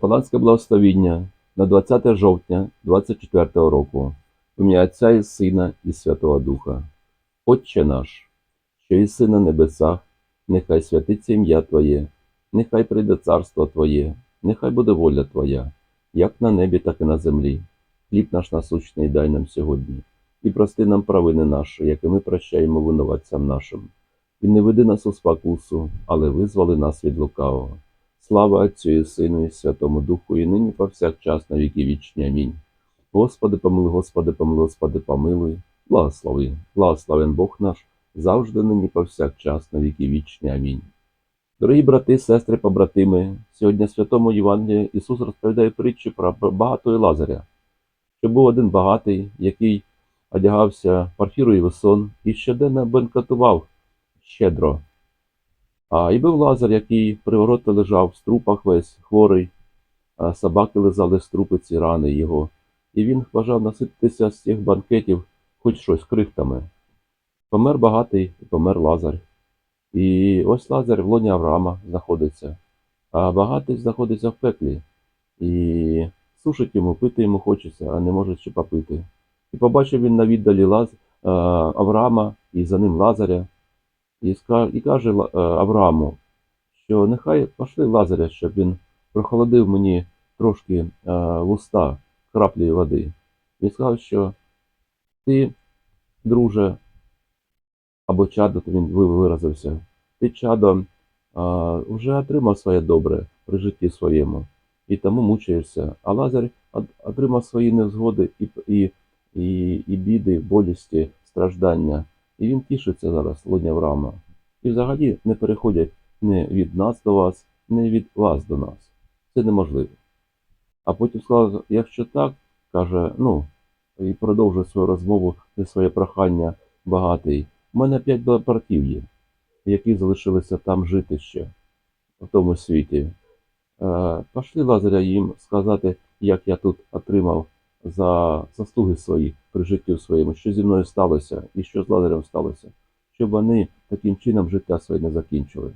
Капеланське благословіння на 20 жовтня 24 року. Ім'я Отця і Сина і Святого Духа. Отче наш, що єси на небесах, нехай святиться ім'я Твоє, нехай прийде царство Твоє, нехай буде воля Твоя, як на небі, так і на землі. Хліб наш насущний дай нам сьогодні, і прости нам провини наші, як і ми прощаємо винуватцям нашим. І не веди нас у спокусу, але визволи нас від лукавого. Слава Отцю і Сину і Святому Духу, і нині повсякчас на віки вічні. Амінь. Господи, помилуй, Господи, помилуй, Господи, помилуй, благослови, благословен Бог наш, завжди нині повсякчас на віки вічні. Амінь. Дорогі брати, сестри, побратими, сьогодні Святому Євангелії Ісус розповідає притчу про багатого Лазаря, що був один багатий, який одягався парфірою весон і щоденно бенкетував щедро. А і був Лазар, який привороти лежав в струпах весь хворий, а собаки лизали в струпиці рани його, і він бажав насититися з цих банкетів хоч щось крихтами. Помер багатий і помер Лазар. І ось Лазар в лоні Авраама знаходиться, а багатий знаходиться в пеклі, і сушить йому, пити йому хочеться, а не може ще попити. І побачив він на віддалі Лаз... Авраама і за ним Лазаря, і, каже е, Аврааму, що нехай пошли Лазаря, щоб він прохолодив мені трошки е, вуста краплі води. Він сказав, що ти, друже, або чадо, то він виразився, ти чадо вже отримав своє добре при житті своєму, і тому мучаєшся. А Лазар отримав свої невзгоди і, і, і, і біди, болісті, страждання. І він тішиться зараз, лоні Авраама. І взагалі не переходять не від нас до вас, не від вас до нас. Це неможливо. А потім сказав, якщо так, каже, ну, і продовжує свою розмову і своє прохання багатий. У мене п'ять братів є, які залишилися там жити ще, в тому світі. Е, пошли Лазаря їм сказати, як я тут отримав за заслуги свої при житті своєму, що зі мною сталося і що з Лазарем сталося, щоб вони таким чином життя своє не закінчили.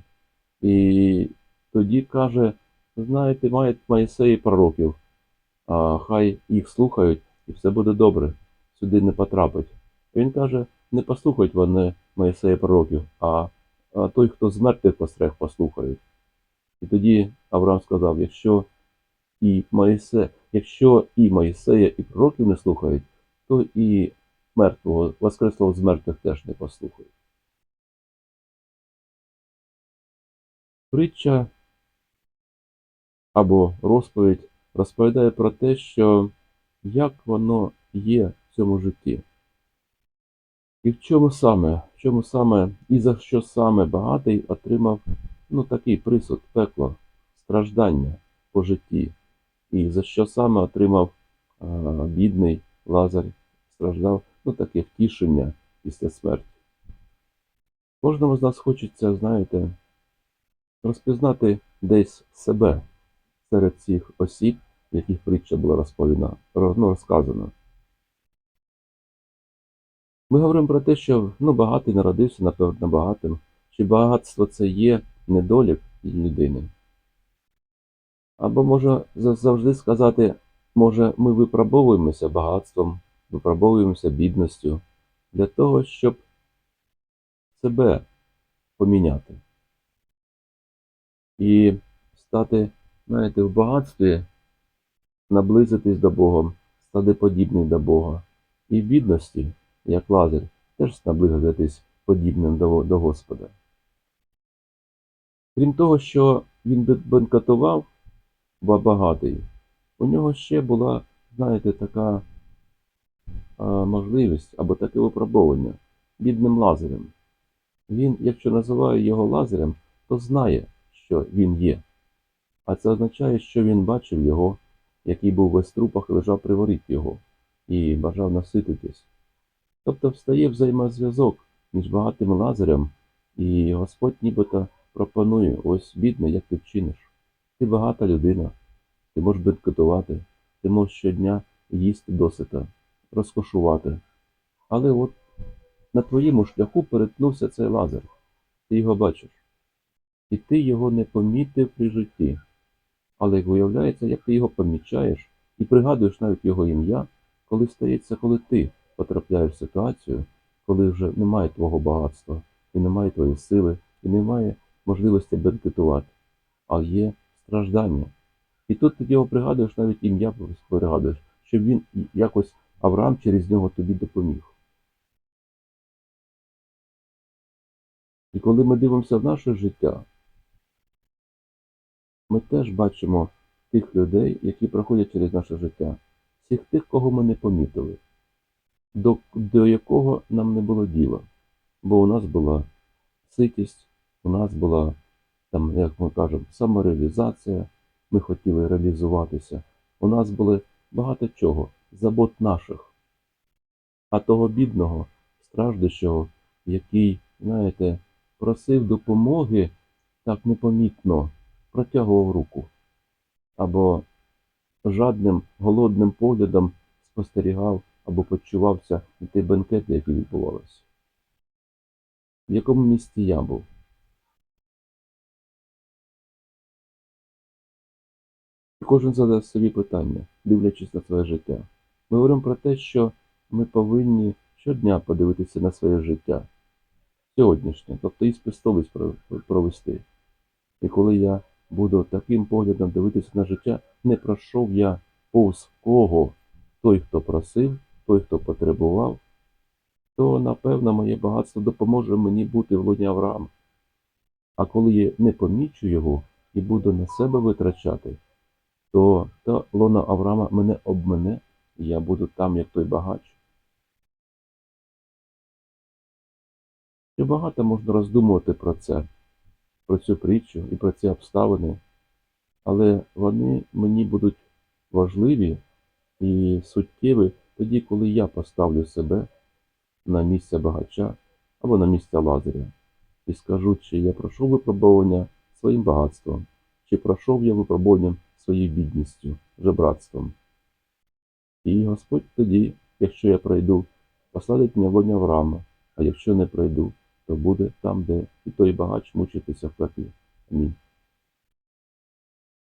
І тоді каже, знаєте, мають Моїсеї пророків, а хай їх слухають, і все буде добре, сюди не потрапить. Він каже, не послухають вони Моїсея пророків, а, а той, хто з мертвих постриг, послухають. І тоді Авраам сказав, якщо і Моїсе, якщо і Моїсея, і пророків не слухають, то і мертвого, воскреслого з мертвих теж не послухають. Притча або розповідь розповідає про те, що як воно є в цьому житті. І в чому саме, в чому саме, і за що саме багатий отримав ну, такий присуд, пекло, страждання по житті, і за що саме отримав бідний Лазар, страждав, ну таке втішення після смерті. Кожному з нас хочеться, знаєте, розпізнати десь себе серед цих осіб, яких притча була розповідана, роз- ну, розказана. Ми говоримо про те, що ну, багатий народився, напевно, багатим. Чи багатство це є недолік людини? Або може завжди сказати, може, ми випробовуємося багатством, випробовуємося бідністю для того, щоб себе поміняти. І стати, знаєте, в багатстві, наблизитись до Бога, стати подібним до Бога. І в бідності, як Лазар, теж наблизитись подібним до, до Господа. Крім того, що він бен- бенкетував, ба- багатий, у нього ще була, знаєте, така а, можливість або таке випробування бідним Лазарем. Він, якщо називає його Лазарем, то знає, що він є. А це означає, що він бачив його, який був весь трупах лежав при воріт його, і бажав насититись. Тобто встає взаємозв'язок між багатим Лазарем, і Господь нібито пропонує, ось бідний, як ти вчиниш. Ти багата людина, ти можеш бенкетувати, ти можеш щодня їсти досита, розкошувати. Але от на твоєму шляху перетнувся цей Лазар. Ти його бачиш. І ти його не помітив при житті. Але виявляється, як ти його помічаєш і пригадуєш навіть його ім'я, коли стається, коли ти потрапляєш в ситуацію, коли вже немає твого багатства, і немає твоєї сили, і немає можливості бенкетувати, а є страждання. І тут ти його пригадуєш, навіть ім'я пригадуєш, щоб він якось Авраам через нього тобі допоміг. І коли ми дивимося в наше життя, ми теж бачимо тих людей, які проходять через наше життя, всіх тих, кого ми не помітили, до, до якого нам не було діла. Бо у нас була ситість, у нас була, там, як ми кажемо, самореалізація, ми хотіли реалізуватися. У нас були багато чого, забот наших. А того бідного, страждущого, який, знаєте, просив допомоги так непомітно, протягував руку. Або жадним, голодним поглядом спостерігав або почувався на ті бенкети, які відбувалися. В якому місті я був? Кожен задасть собі питання, дивлячись на своє життя. Ми говоримо про те, що ми повинні щодня подивитися на своє життя сьогоднішнє, тобто і спистовість провести. І коли я буду таким поглядом дивитися на життя, не пройшов я повз кого той, хто просив, той, хто потребував, то, напевно, моє багатство допоможе мені бути в луні Авраама. А коли я не помічу його і буду на себе витрачати, то та лона Авраама мене обмене, і я буду там, як той багач. Ще багато можна роздумувати про це, про цю притчу і про ці обставини, але вони мені будуть важливі і суттєві тоді, коли я поставлю себе на місце багача або на місце лазаря і скажу, чи я пройшов випробування своїм багатством, чи пройшов я випробуванням своєю бідністю, жебратством. І Господь тоді, якщо я пройду, посадить мене в раму, а якщо не пройду, то буде там, де і той багач мучитися в пеклі. Амінь.